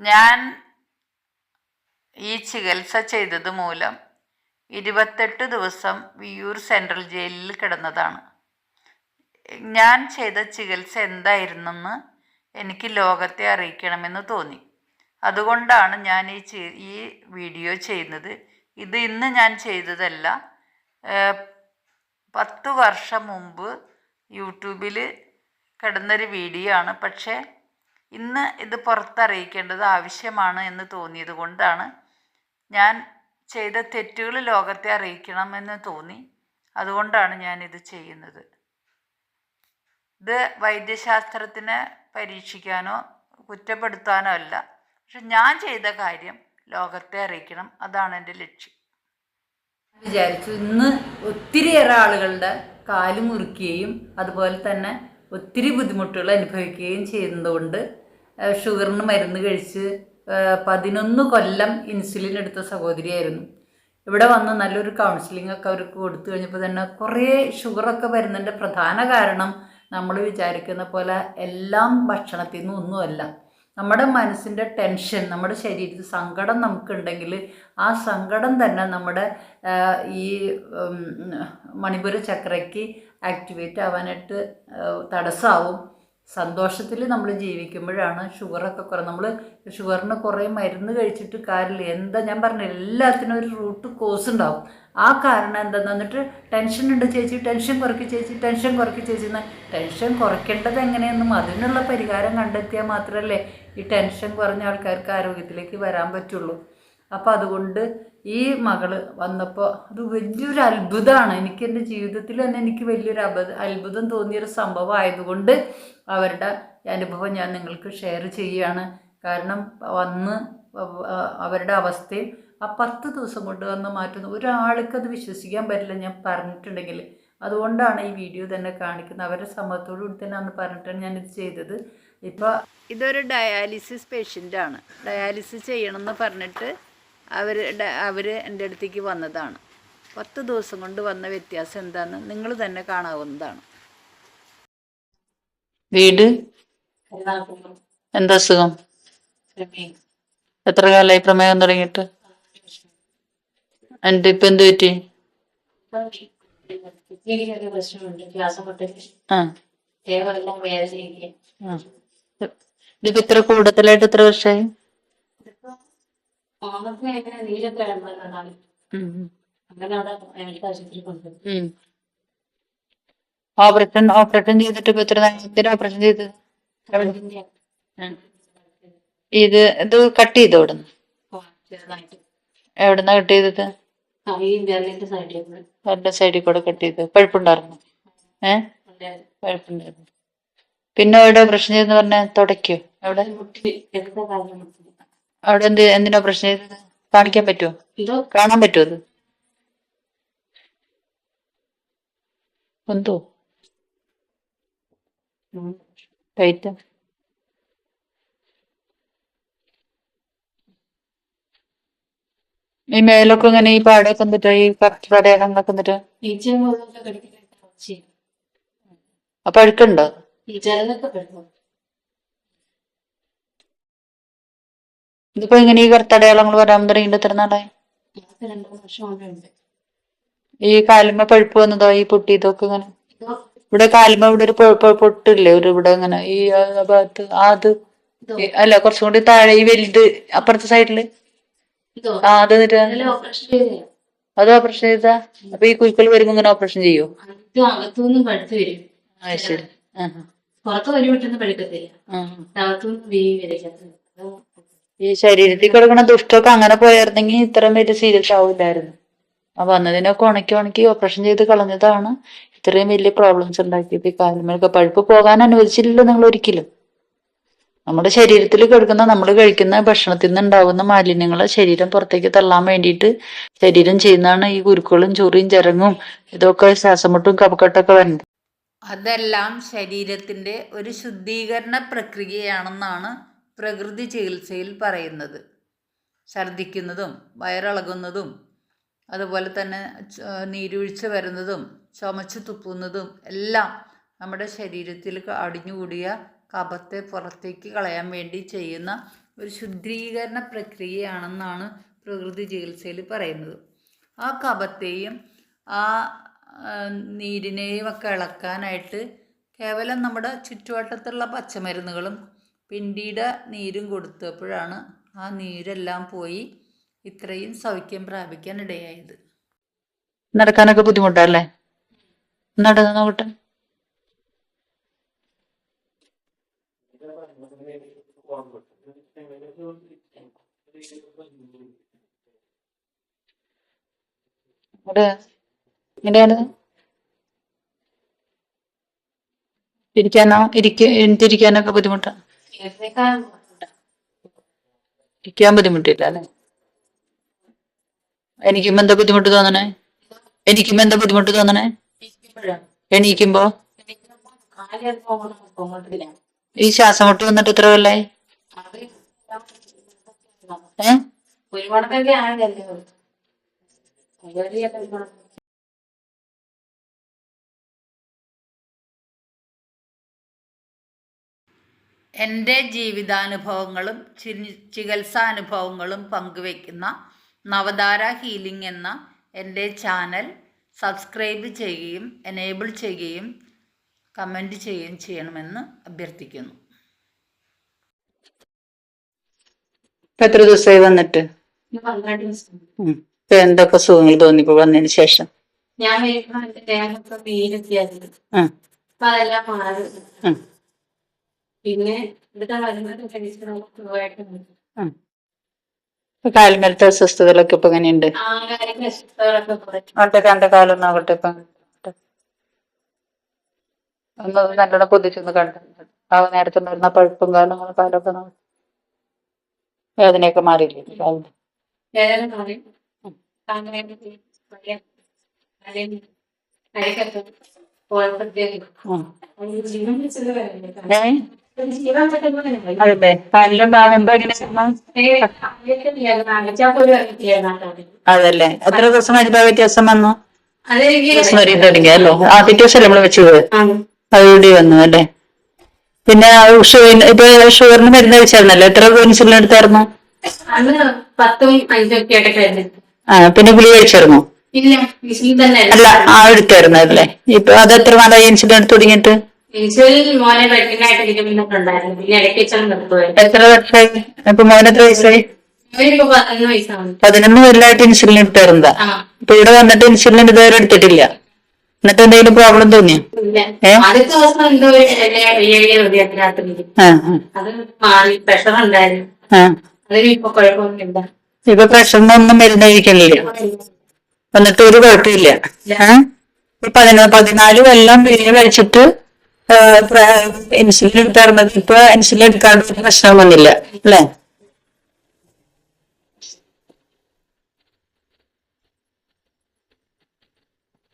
ഞാൻ ഈ ചികിത്സ ചെയ്തത് മൂലം ഇരുപത്തെട്ട് ദിവസം വിയൂർ സെൻട്രൽ ജയിലിൽ കിടന്നതാണ്. ഞാൻ ചെയ്ത ചികിത്സ എന്തായിരുന്നെന്ന് എനിക്ക് ലോകത്തെ അറിയിക്കണമെന്ന് തോന്നി. അതുകൊണ്ടാണ് ഞാൻ ഈ ഈ വീഡിയോ ചെയ്യുന്നത്. ഇത് ഇന്ന് ഞാൻ ചെയ്തതല്ല. പത്ത് വർഷം മുമ്പ് യൂട്യൂബിൽ കിടന്നൊരു വീഡിയോ ആണ്. പക്ഷേ ഇന്ന് ഇത് പുറത്തറിയിക്കേണ്ടത് ആവശ്യമാണ് എന്ന് തോന്നിയത് കൊണ്ടാണ്. ഞാൻ ചെയ്ത തെറ്റുകൾ ലോകത്തെ അറിയിക്കണമെന്ന് തോന്നി. അതുകൊണ്ടാണ് ഞാൻ ഇത് ചെയ്യുന്നത്. ഇത് വൈദ്യശാസ്ത്രത്തിനെ പരീക്ഷിക്കാനോ കുറ്റപ്പെടുത്താനോ അല്ല. പക്ഷെ ഞാൻ ചെയ്ത കാര്യം ലോകത്തെ അറിയിക്കണം. അതാണ് എന്റെ ലക്ഷ്യം. വിചാരിച്ചു ഇന്ന് ഒത്തിരിയേറെ ആളുകളുടെ കാൽ മുറിക്കുകയും അതുപോലെ തന്നെ ഒത്തിരി ബുദ്ധിമുട്ടുകൾ അനുഭവിക്കുകയും ചെയ്യുന്നതുകൊണ്ട് ഷുഗറിന് മരുന്ന് കഴിച്ച് പതിനൊന്ന് കൊല്ലം ഇൻസുലിൻ എടുത്ത സഹോദരിയായിരുന്നു. ഇവിടെ വന്ന് നല്ലൊരു കൗൺസിലിംഗ് ഒക്കെ അവർക്ക് കൊടുത്തു കഴിഞ്ഞപ്പോൾ തന്നെ കുറേ ഷുഗറൊക്കെ വരുന്നതിന്റെ പ്രധാന കാരണം നമ്മൾ വിചാരിക്കുന്ന പോലെ എല്ലാം ഭക്ഷണത്തിൽ നിന്നും ഒന്നുമല്ല നമ്മുടെ മനസ്സിന്റെ ടെൻഷൻ നമ്മുടെ ശരീരത്തിൽ സങ്കടം നമുക്കുണ്ടെങ്കിൽ ആ സങ്കടം തന്നെ നമ്മുടെ ഈ മണിപുര ചക്രയ്ക്ക് ആക്ടിവേറ്റ് ആവാനായിട്ട് തടസ്സമാവും സന്തോഷത്തിൽ നമ്മൾ ജീവിക്കുമ്പോഴാണ് ഷുഗറൊക്കെ കുറേ നമ്മൾ ഷുഗറിന് കുറേ മരുന്ന് കഴിച്ചിട്ട് കാര്യമില്ല. എന്താ ഞാൻ പറഞ്ഞ എല്ലാത്തിനും ഒരു റൂട്ട് കോസ് ഉണ്ടാവും. ആ കാരണം എന്താണെന്ന് എന്നിട്ട് ടെൻഷൻ ഉണ്ട് ചേച്ചി ടെൻഷൻ കുറയ്ക്ക് ചേച്ചി ടെൻഷൻ കുറയ്ക്കും ചേച്ചി എന്ന്. ടെൻഷൻ കുറയ്ക്കേണ്ടത് എങ്ങനെയെന്നും അതിനുള്ള പരിഹാരം കണ്ടെത്തിയാൽ മാത്രമല്ലേ ഈ ടെൻഷൻ കുറഞ്ഞ ആൾക്കാർക്ക് ആരോഗ്യത്തിലേക്ക് വരാൻ പറ്റുള്ളൂ. അപ്പോൾ അതുകൊണ്ട് ഈ മകൾ വന്നപ്പോൾ അത് വലിയൊരു അത്ഭുതമാണ്. എനിക്ക് എന്റെ ജീവിതത്തിൽ തന്നെ എനിക്ക് വലിയൊരു അബ അത്ഭുതം തോന്നിയൊരു സംഭവം ആയതുകൊണ്ട് അവരുടെ അനുഭവം ഞാൻ നിങ്ങൾക്ക് ഷെയർ ചെയ്യുകയാണ്. കാരണം വന്ന് അവരുടെ അവസ്ഥയിൽ ആ പത്ത് ദിവസം കൊണ്ട് വന്ന് മാറ്റുന്നു ഒരാൾക്ക് അത് വിശ്വസിക്കാൻ പറ്റില്ല ഞാൻ പറഞ്ഞിട്ടുണ്ടെങ്കിൽ. അതുകൊണ്ടാണ് ഈ വീഡിയോ തന്നെ കാണിക്കുന്നത്. അവരുടെ സമ്മതത്തോടു കൂടി തന്നെ അന്ന് പറഞ്ഞിട്ടാണ് ഞാനിത് ചെയ്തത്. ഇപ്പോൾ ഇതൊരു ഡയാലിസിസ് പേഷ്യന്റാണ് ഡയാലിസിസ് ചെയ്യണമെന്ന് പറഞ്ഞിട്ട് അവർ അവർ എന്റെ അടുത്തേക്ക് വന്നതാണ്. പത്ത് ദിവസം കൊണ്ട് വന്ന വ്യത്യാസം എന്താണെന്ന് നിങ്ങൾ തന്നെ കാണാവുന്നതാണ്. വീട് എന്താ അസുഖം എത്ര കാലായി പ്രമേഹം തുടങ്ങിയിട്ട് എന്റെ ഇപ്പൊ എന്ത് പറ്റി. ഇതിപ്പോ ഇത്ര കൂടുതലായിട്ട് എത്ര വർഷമായി. അങ്ങനെ. ഓപ്പറേഷൻ ഓപ്പറേഷൻ ചെയ്തിട്ട് ഇപ്പൊ ഇത്ര എന്തിനാ ഓപ്പറേഷൻ ചെയ്ത്. ഇത് ഇത് കട്ട് ചെയ്തോ ഇവിടുന്ന്? എവിടുന്ന കട്ട് ചെയ്തത് എന്റെ സൈഡിൽ കൂടെ കട്ട് ചെയ്ത്. പഴുപ്പുണ്ടായിരുന്നു? ഏഹ് പഴുപ്പുണ്ടായിരുന്നു. പിന്നെ അവിടെ ഓപ്പറേഷൻ ചെയ്തെന്ന് പറഞ്ഞ തുടയ്ക്കോ? അവിടെ? അവിടെ എന്ത് എന്തിനാ ഓപ്പറേഷൻ ചെയ്തത്? കാണിക്കാൻ പറ്റുമോ ഇതോ കാണാൻ പറ്റുമോ അത്? എന്തോ? ടൈറ്റ് ഈ മേലൊക്കെ ഇങ്ങനെ ഈ പാടയൊക്കെ എന്നിട്ട് ഈ കറക്റ്റ് മുഴുവൊക്കെ കടിക്കാൻ അപ്പൊ അഴുക്കുണ്ടോ? ഇതിപ്പോ ഇങ്ങനെ ഈ കറുത്തടയാളങ്ങൾ വരാൻ തുടങ്ങിയിട്ട് എത്ര നാളായി? ഞങ്ങൾക്ക് രണ്ടു വർഷം കൊണ്ട് ഉണ്ട് ഈ കാലുമ്മ പഴുപ്പ് വന്നതോ? ഈ പൊട്ടിയതൊക്കെ ഇങ്ങനെ? ഇതോ ഇവിടെ കാലുമ്പോ ഇവിടെ ഒരു പൊട്ടില്ലേ? ഒരു ഇവിടെ ഇങ്ങനെ ഈ ആ ഭാഗത്ത്. ആ അത്. അല്ല കുറച്ചും കൂടി താഴെ ഈ വലുത് അപ്പുറത്തെ സൈഡിൽ. ആ അത് അത് ഓപ്പറേഷൻ ചെയ്താ. അപ്പൊ ഈ കുഴിക്കൽ വരുമ്പോ ഇങ്ങനെ ഓപ്പറേഷൻ ചെയ്യോ? ഇത് അകത്തുനിന്ന് പഴുത്ത് വരും. ആ ശരി. ആഹാ. പുറത്ത് ഒരു പെട്ടെന്ന് പഴുക്കത്തില്ല. ആഹാ. അകത്തുനിന്ന് വീ വരയ്ക്കത്ത് ഈ ശരീരത്തിൽ കിടക്കുന്ന ദുഷ്ടമൊക്കെ അങ്ങനെ പോയായിരുന്നെങ്കിൽ ഇത്രയും വലിയ സീരിയസ് ആവില്ലായിരുന്നു അപ്പൊ വന്നതിനൊക്കെ ഉണക്കി ഉണക്കി ഓപ്പറേഷൻ ചെയ്ത് കളഞ്ഞതാണ്. ഇത്രയും വലിയ പ്രോബ്ലംസ് ഉണ്ടാക്കിയത് ഈ കാലുമേലൊക്കെ പഴുപ്പ് പോകാൻ അനുവദിച്ചില്ലല്ലോ നിങ്ങൾ ഒരിക്കലും നമ്മുടെ ശരീരത്തിൽ കിടക്കുന്ന നമ്മൾ കഴിക്കുന്ന ഭക്ഷണത്തിൽ നിന്ന് ഉണ്ടാകുന്ന മാലിന്യങ്ങളെ ശരീരം പുറത്തേക്ക് തള്ളാൻ വേണ്ടിയിട്ട് ശരീരം ചെയ്യുന്നതാണ് ഈ കുരുക്കളും ചൊറിയും ചിരങ്ങും ഇതൊക്കെ ശ്വാസമുട്ടും കപക്കെട്ടൊക്കെ വരുന്നത്. അതെല്ലാം ശരീരത്തിന്റെ ഒരു ശുദ്ധീകരണ പ്രക്രിയയാണെന്നാണ് പ്രകൃതി ചികിത്സയിൽ പറയുന്നത്. ഛർദിക്കുന്നതും വയറിളകുന്നതും അതുപോലെ തന്നെ നീരൊഴിച്ച വരുന്നതും ചുമച്ച് തുപ്പുന്നതും എല്ലാം നമ്മുടെ ശരീരത്തിൽ അടിഞ്ഞുകൂടിയ കപത്തെ പുറത്തേക്ക് കളയാൻ വേണ്ടി ചെയ്യുന്ന ഒരു ശുദ്ധീകരണ പ്രക്രിയയാണെന്നാണ് പ്രകൃതി ചികിത്സയിൽ പറയുന്നത്. ആ കപത്തെയും ആ, നീരിനെയും ഒക്കെ ഇളക്കാനായിട്ട് കേവലം നമ്മുടെ ചുറ്റുവട്ടത്തുള്ള പച്ചമരുന്നുകളും പിണ്ടിയുടെ നീരും കൊടുത്തപ്പോഴാണ് ആ നീരെല്ലാം പോയി ഇത്രയും സൗഖ്യം പ്രാപിക്കാൻ ഇടയായത് നടക്കാനൊക്കെ ബുദ്ധിമുട്ടല്ലേ നടന്ന് നോക്കട്ടെ. എങ്ങനെയാണ് ഇരിക്കാനോ? ഇരിക്ക ബുദ്ധിമുട്ടാ. ഇരിക്കാൻ ബുദ്ധിമുട്ടില്ല അല്ലെ? എനിക്കും എന്താ ബുദ്ധിമുട്ട് തോന്നണേ? എനിക്കും എന്താ ബുദ്ധിമുട്ട് തോന്നണേ? എണീക്കുമ്പോ? ഈ ശ്വാസം മുട്ട് വന്നിട്ട് ഇത്ര കൊല്ലായി? എന്റെ ജീവിതാനുഭവങ്ങളും ചികിത്സാനുഭവങ്ങളും പങ്കുവെക്കുന്ന നവതാര ഹീലിംഗ് എന്ന എന്റെ ചാനൽ സബ്സ്ക്രൈബ് ചെയ്യുകയും എനേബിൾ ചെയ്യുകയും കമന്റ് ചെയ്യുകയും ചെയ്യണമെന്ന് അഭ്യർത്ഥിക്കുന്നു. എത്ര ദിവസമായി വന്നിട്ട്. എന്തൊക്കെ സുഖങ്ങൾ തോന്നിപ്പോ വന്നതിന് ശേഷം? ഞാൻ ദേഹമൊക്കെ കാലിനടുത്ത അസ്വസ്ഥതകളൊക്കെ ഇപ്പൊ എങ്ങനെയുണ്ട്? അവളുടെ കണ്ട കാലൊന്നും ആകട്ടെ ഇപ്പൊ. ഒന്ന് നല്ലോണം പൊതിച്ചൊന്ന് കണ്ടു ആ നേരത്തെ വരുന്ന പഴുപ്പും കാലും കാലൊക്കെ വേദനയൊക്കെ മാറിയില്ലേ? കാലിന് വേദന മാറി. ഏ? അതെ അതല്ലേ? എത്ര ദിവസം അനുഭവ വ്യത്യാസം വന്നു? ദിവസം വരെ തുടങ്ങിയല്ലോ ആദ്യത്തെ ദിവസം നമ്മൾ വെച്ചത് അതുകൂടി വന്നു അല്ലേ? പിന്നെ ഇപ്പൊ ഷുഗറിന് മരുന്ന് കഴിച്ചായിരുന്നല്ലോ? എത്ര ഇൻസുലിൻ എടുത്തായിരുന്നു? ആ പിന്നെ ഗുളി കഴിച്ചായിരുന്നു? അല്ല ആ എടുത്തായിരുന്നു അല്ലേ? ഇപ്പൊ അത് എത്ര നാളായി ഇൻസുലിൻ എടുത്ത് തുടങ്ങിയിട്ട്? മോനെ വെട്ടിനായിട്ട് പിന്നെ ഇടയ്ക്ക് നിർത്തുമായിരുന്നു എത്ര വർഷമായി? ഇപ്പൊ മോൻ എത്ര വയസ്സായി? അവരിപ്പോ പതിനൊന്ന് വയസ്സാണ് പതിനൊന്ന് കൊല്ലമായിട്ട് ഇൻസുലിൻ എടുത്തായിരുന്നതാ ആ. ഇപ്പൊ ഇവിടെ വന്നിട്ട് ഇൻസുലിൻ ഇതുവരെ എടുത്തിട്ടില്ല. എന്നിട്ട് എന്തെങ്കിലും പ്രോബ്ലം തോന്നിയോ? ഇല്ല. ഏ? ആദ്യത്തെ ദിവസം എന്തോ ഒരു വലിയ ആ അത് മാറി. പ്രഷർ ഉണ്ടായിരുന്നു. ആ. ആ അതിന് ഇപ്പൊ കുഴപ്പമൊന്നുമില്ല. ഇപ്പൊ പ്രഷറിനൊന്നും മരുന്ന് കഴിക്കണില്ല എന്നിട്ട് ഒരു കുഴപ്പമില്ല. ഇപ്പൊ പതിനാല് കൊല്ലം പിരിഞ്ഞ് കഴിച്ചിട്ട് ഇൻസുലിൻ എടുത്തായിരുന്നത് ഇപ്പൊ ഇൻസുലിൻ എടുക്കാണ്ട് പ്രശ്നം വന്നില്ല. അല്ലെ?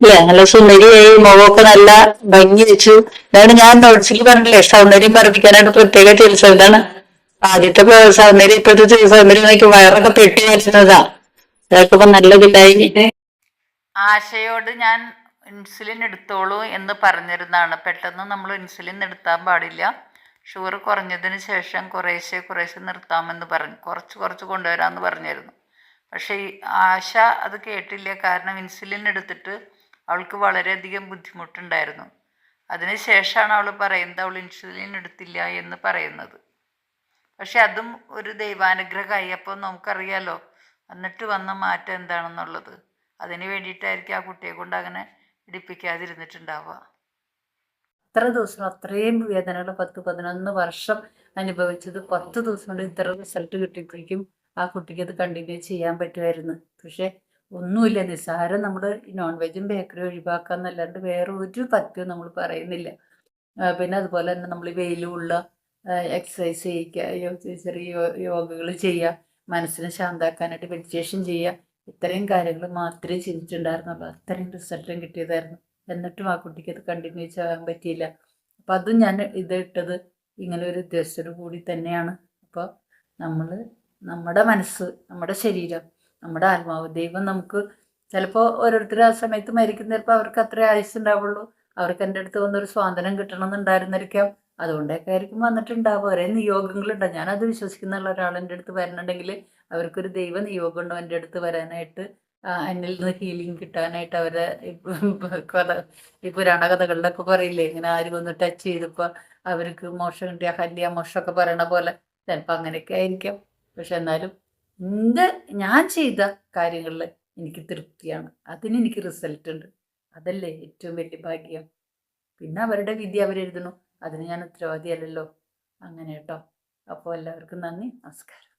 അല്ലേ? നല്ല സുന്ദരിയായി. മുഖമൊക്കെ നല്ല ഭംഗി വെച്ചു. അതാണ് ഞാൻ നോട്ട്സിൽ പറഞ്ഞില്ലേ സൗന്ദര്യം വർദ്ധിക്കാനായിട്ട് പ്രത്യേക ചികിത്സ ഇതാണ് ആദ്യത്തെ സൗന്ദര്യം ഇപ്പോഴത്തെ സൗന്ദര്യം വയറൊക്കെ പെട്ടി വരുന്നതാ അതൊക്കെ ഇപ്പൊ നല്ലതില്ലായി ആശയോട് ഞാൻ ഇൻസുലിൻ എടുത്തോളൂ എന്ന് പറഞ്ഞിരുന്നാണ് പെട്ടെന്ന് നമ്മൾ ഇൻസുലിൻ എടുത്താൻ പാടില്ല. ഷുഗർ കുറഞ്ഞതിന് ശേഷം കുറേശ്ശെ കുറേശ്ശെ നിർത്താമെന്ന് പറഞ്ഞു. കുറച്ച് കുറച്ച് കൊണ്ടുവരാമെന്ന് പറഞ്ഞിരുന്നു. പക്ഷേ ആശ അത് കേട്ടില്ല. കാരണം ഇൻസുലിൻ എടുത്തിട്ട് അവൾക്ക് വളരെയധികം ബുദ്ധിമുട്ടുണ്ടായിരുന്നു. അതിന് ശേഷമാണ് അവൾ പറയുന്നത് അവൾ ഇൻസുലിൻ എടുത്തില്ല എന്ന് പറയുന്നത്. പക്ഷെ അതും ഒരു ദൈവാനുഗ്രഹമായി. അപ്പോൾ നമുക്കറിയാലോ എന്നിട്ട് വന്ന മാറ്റം എന്താണെന്നുള്ളത്. അതിന് വേണ്ടിയിട്ടായിരിക്കും ആ കുട്ടിയെ കൊണ്ട് അങ്ങനെ ഇടിപ്പിക്കാതിരുന്നിട്ടുണ്ടാവുക ഇത്ര ദിവസം അത്രയും വേദനകൾ പത്ത് പതിനൊന്ന് വർഷം അനുഭവിച്ചത് പത്ത് ദിവസം കൊണ്ട് ഇത്ര റിസൾട്ട് കിട്ടിയപ്പോഴേക്കും ആ കുട്ടിക്ക് അത് കണ്ടിന്യൂ ചെയ്യാൻ പറ്റുമായിരുന്നു. പക്ഷെ ഒന്നുമില്ല. നിസ്സാരം നമ്മൾ നോൺ വെജും ബേക്കറി ഒഴിവാക്കുക എന്നല്ലാണ്ട് വേറെ ഒരു പറ്റും നമ്മൾ പറയുന്നില്ല. പിന്നെ അതുപോലെ തന്നെ നമ്മൾ വെയിലുള്ള എക്സസൈസ് ചെയ്യിക്കുക ചെറിയ യോഗകൾ ചെയ്യുക മനസ്സിനെ ശാന്താക്കാനായിട്ട് മെഡിറ്റേഷൻ ചെയ്യുക ഇത്രയും കാര്യങ്ങൾ മാത്രമേ ചെയ്തിട്ടുണ്ടായിരുന്നുള്ളൂ. അത്രയും റിസൾട്ടും കിട്ടിയതായിരുന്നു. എന്നിട്ടും ആ കുട്ടിക്ക് അത് കണ്ടിന്യൂ ചെയ്യാൻ പറ്റിയില്ല. അപ്പം അതും ഞാൻ ഇത് ഇട്ടത് ഇങ്ങനെ ഒരു ഉദ്ദേശത്തോടു കൂടി തന്നെയാണ്. അപ്പോൾ നമ്മൾ നമ്മുടെ മനസ്സ് നമ്മുടെ ശരീരം നമ്മുടെ ആത്മാവ് ദൈവം നമുക്ക് ചിലപ്പോൾ ഓരോരുത്തർ ആ സമയത്ത് മരിക്കുന്ന ചിലപ്പോൾ അവർക്ക് അത്രേ ആയുസ് ഉണ്ടാവുള്ളൂ. അവർക്ക് എന്റെ അടുത്ത് വന്നൊരു സ്വാതന്ത്ര്യം കിട്ടണമെന്നുണ്ടായിരുന്നിരിക്കാം. അതുകൊണ്ടൊക്കെ ആയിരിക്കും വന്നിട്ടുണ്ടാവുക. ഒരേ നിയോഗങ്ങളുണ്ടാവും ഞാനത് വിശ്വസിക്കുന്ന ഒരാളെന്റെ അടുത്ത് വരണുണ്ടെങ്കിൽ അവർക്കൊരു ദൈവ നിയോഗമുണ്ടോ എന്റെ അടുത്ത് വരാനായിട്ട്? എന്നിൽ നിന്ന് ഹീലിംഗ് കിട്ടാനായിട്ട് അവരെ കഥ ഈ പുരാണ കഥകളിലൊക്കെ പറയില്ലേ? ഇങ്ങനെ ആരും ഒന്ന് ടച്ച് ചെയ്തപ്പോൾ അവർക്ക് മോശം കിട്ടിയ ഹല്യ മോശമൊക്കെ പറയണ പോലെ. ചിലപ്പോൾ അങ്ങനെയൊക്കെ ആയിരിക്കാം. പക്ഷെ എന്നാലും എന്ത് ഞാൻ ചെയ്ത കാര്യങ്ങളിൽ എനിക്ക് തൃപ്തിയാണ്. അതിന് എനിക്ക് റിസൾട്ട് ഉണ്ട്. അതല്ലേ ഏറ്റവും വലിയ ഭാഗ്യം. പിന്നെ അവരുടെ വിധി അവരെഴുതണു അതിന് ഞാൻ ഉത്തരവാദിയല്ലല്ലോ. അങ്ങനെ കേട്ടോ. അപ്പോൾ എല്ലാവർക്കും നന്ദി. നമസ്കാരം.